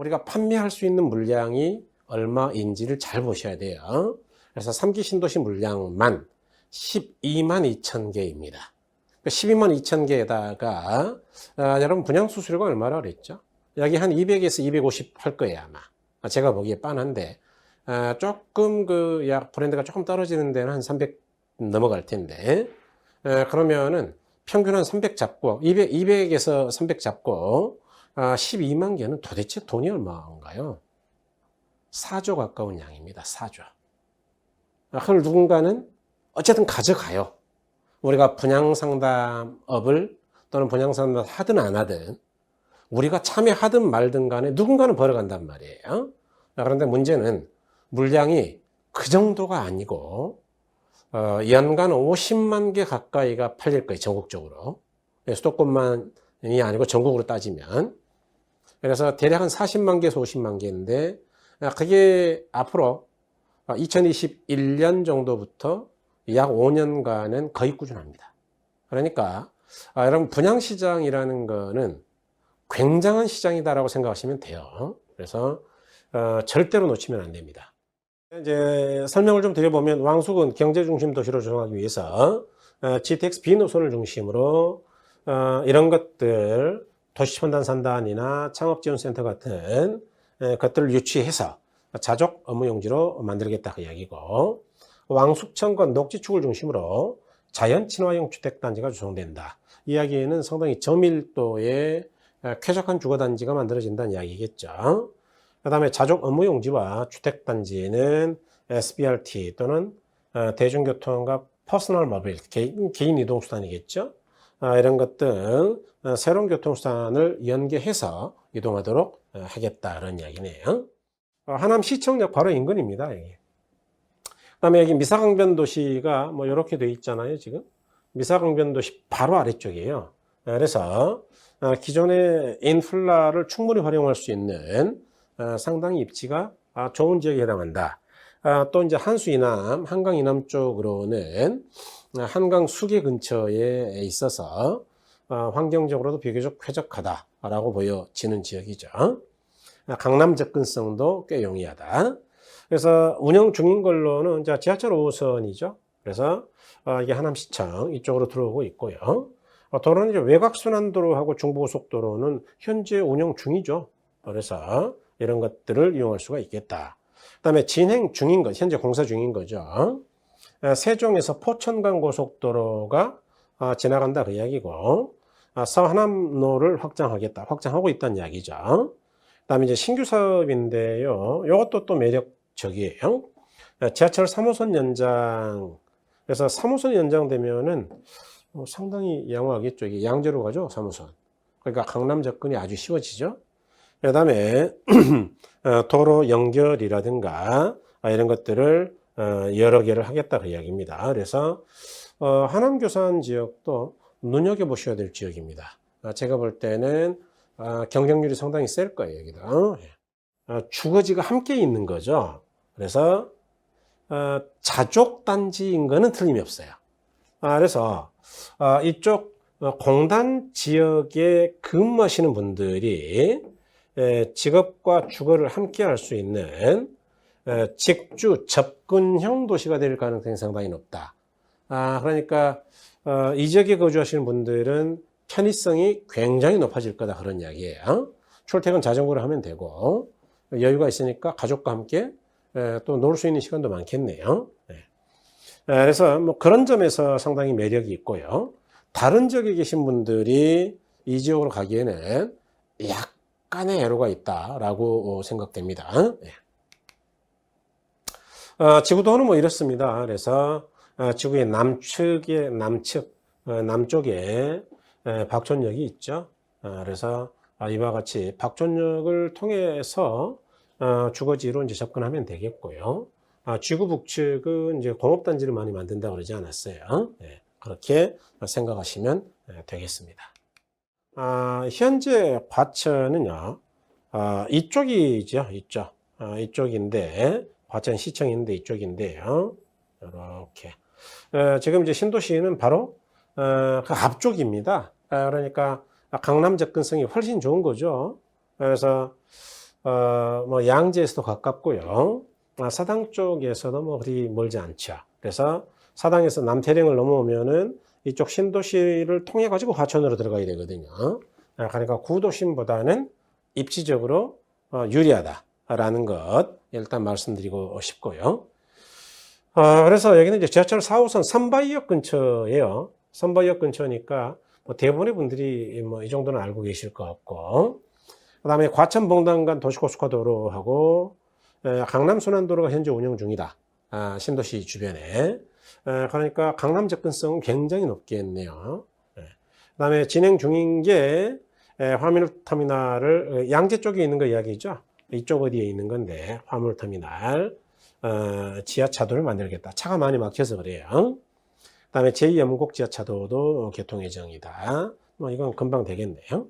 우리가 판매할 수 있는 물량이 얼마인지를 잘 보셔야 돼요. 그래서 3기 신도시 물량만 12만 2천 개입니다. 12만 2천 개에다가 아, 여러분 분양 수수료가 얼마라 그랬죠? 여기 한 200에서 250 할 거예요 아마. 아, 제가 보기에 빤한데 아, 조금 그 약 브랜드가 조금 떨어지는 데는 한 300 넘어갈 텐데 에, 그러면은 평균 한 300 잡고 200, 200에서 300 잡고 아, 12만 개는 도대체 돈이 얼마인가요? 4조 가까운 양입니다. 4조. 아, 그걸 누군가는 어쨌든 가져가요. 우리가 분양상담업을 또는 분양상담을 하든 안 하든 우리가 참여하든 말든 간에 누군가는 벌어간단 말이에요. 아, 그런데 문제는 물량이 그 정도가 아니고 어, 연간 50만 개 가까이가 팔릴 거예요. 전국적으로. 예, 수도권만 이 아니고 전국으로 따지면. 그래서 대략 한 40만 개에서 50만 개인데 아, 그게 앞으로 2021년 정도부터 약 5년간은 거의 꾸준합니다. 그러니까 아, 여러분 분양시장이라는 거는 굉장한 시장이다라고 생각하시면 돼요. 그래서 어, 절대로 놓치면 안 됩니다. 이제 설명을 좀 드려보면 왕숙은 경제중심 도시로 조성하기 위해서 어, GTX B 노선을 중심으로 어, 이런 것들 도시첨단 산단이나 창업지원센터 같은 에, 것들을 유치해서 자족 업무 용지로 만들겠다 그 이야기고 왕숙천과 녹지축을 중심으로 자연 친화형 주택단지가 조성된다. 이야기는 상당히 저밀도의 에, 쾌적한 주거단지가 만들어진다는 이야기겠죠. 그 다음에 자족 업무 용지와 주택단지는 SBRT 또는 어, 대중교통과 퍼스널 모빌, 개인, 개인 이동수단이겠죠. 아, 이런 것들 어, 새로운 교통수단을 연계해서 이동하도록 어, 하겠다는 이야기네요. 어, 하남 시청역 바로 인근입니다. 그다음에 여기 미사강변 도시가 뭐 이렇게 돼 있잖아요. 지금 미사강변 도시 바로 아래쪽이에요. 아, 그래서 어, 기존의 인플라를 충분히 활용할 수 있는 어, 상당히 입지가 아, 좋은 지역에 해당한다. 아, 또 이제 한수 이남, 한강 이남 쪽으로는 아, 한강 수계 근처에 있어서 어, 환경적으로도 비교적 쾌적하다라고 보여지는 지역이죠. 아, 강남 접근성도 꽤 용이하다. 그래서 운영 중인 걸로는 지하철 5호선이죠. 그래서 어, 이게 하남시청 이쪽으로 들어오고 있고요. 어, 도로는 이제 외곽순환도로하고 중부고속도로는 현재 운영 중이죠. 그래서 이런 것들을 이용할 수가 있겠다. 그 다음에 진행 중인 것, 현재 공사 중인 거죠. 아, 세종에서 포천간 고속도로가 아, 지나간다 그 이야기고, 아, 서하남로를 확장하겠다, 확장하고 있다는 이야기죠. 그 다음에 이제 신규 사업인데요. 이것도 또 매력적이에요. 지하철 3호선 연장, 그래서 3호선 연장되면은 어, 상당히 양호하겠죠. 이게 양재로 가죠, 3호선. 그러니까 강남 접근이 아주 쉬워지죠. 그 다음에 어, 도로 연결이라든가 아, 이런 것들을 어, 여러 개를 하겠다 그 이야기입니다. 그래서 어, 하남 교산 지역도 눈여겨 보셔야 될 지역입니다. 아, 제가 볼 때는 아, 경쟁률이 상당히 셀 거예요 여기도. 아, 주거지가 함께 있는 거죠. 그래서 어, 자족 단지인 거는 틀림이 없어요. 아, 그래서 아, 이쪽 어, 공단 지역에 근무하시는 분들이 에, 직업과 주거를 함께 할 수 있는 에, 직주 접근형 도시가 될 가능성이 상당히 높다. 아, 그러니까 어, 이 지역에 거주하시는 분들은 편의성이 굉장히 높아질 거다 그런 이야기예요. 출퇴근 자전거로 하면 되고 여유가 있으니까 가족과 함께 에, 또놀 수 있는 시간도 많겠네요. 네. 에, 그래서 뭐 그런 점에서 상당히 매력이 있고요. 다른 지역에 계신 분들이 이 지역으로 가기에는 약간의 애로가 있다라고 생각됩니다. 네. 어, 지구도는 뭐 이렇습니다. 그래서 어, 지구의 남측에 남측 어, 남쪽에 에, 박촌역이 있죠. 어, 그래서 아, 이와 같이 박촌역을 통해서 어, 주거지로 이제 접근하면 되겠고요. 아, 지구 북측은 이제 공업단지를 많이 만든다고 그러지 않았어요. 네, 그렇게 생각하시면 네, 되겠습니다. 아, 현재 과천은요, 아, 이쪽이죠, 이쪽. 아, 이쪽인데, 과천 시청인데 이쪽인데요. 이렇게. 어, 지금 이제 신도시는 바로, 어, 그 앞쪽입니다. 아, 그러니까 강남 접근성이 훨씬 좋은 거죠. 그래서, 어, 뭐 양재에서도 가깝고요. 아, 사당 쪽에서도 뭐 그리 멀지 않죠. 그래서 사당에서 남태령을 넘어오면은 이쪽 신도시를 통해 가지고 화천으로 들어가야 되거든요. 아, 그러니까 구도심보다는 입지적으로 어, 유리하다 라는 것 일단 말씀드리고 싶고요. 어, 그래서 여기는 이제 지하철 4호선 선바이역 근처예요. 선바이역 근처니까 뭐 대부분의 분들이 뭐 이 정도는 알고 계실 것 같고, 그 다음에 과천봉단간 도시고속화도로하고 에, 강남순환도로가 현재 운영 중이다. 아, 신도시 주변에. 에, 그러니까 강남 접근성은 굉장히 높겠네요. 예. 그 다음에 진행 중인 게 에, 화물터미널을 양재 쪽에 있는 거 이야기죠. 이쪽 어디에 있는 건데 화물터미널 어, 지하차도를 만들겠다. 차가 많이 막혀서 그래요. 그 다음에 제2연곡 지하차도도 개통 예정이다. 뭐 이건 금방 되겠네요.